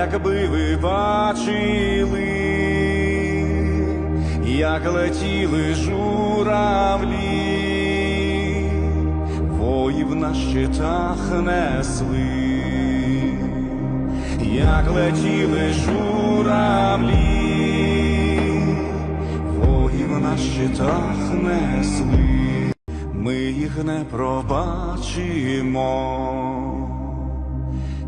якби ви бачили, як летіли журавлі, воїв на щитах несли, як летіли журавлі, воїв на щитах несли. Ми їх не пробачимо,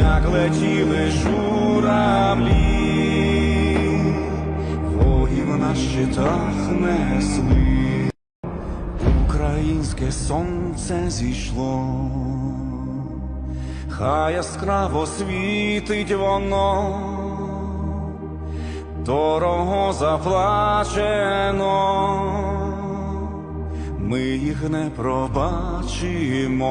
як летіли журавлі, воїв на щитах несли, українське сонце зійшло, хай яскраво світить воно, дорого заплачено. Ми їх не пробачимо,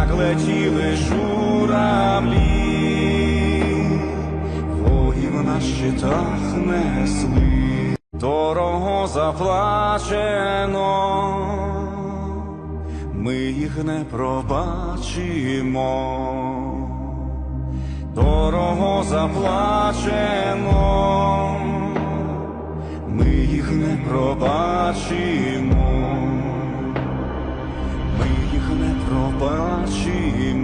як летіли журавлі, воїв на щитах несли, дорого заплачено, ми їх не пробачимо, дорого заплачено. Ми їх не пробачимо,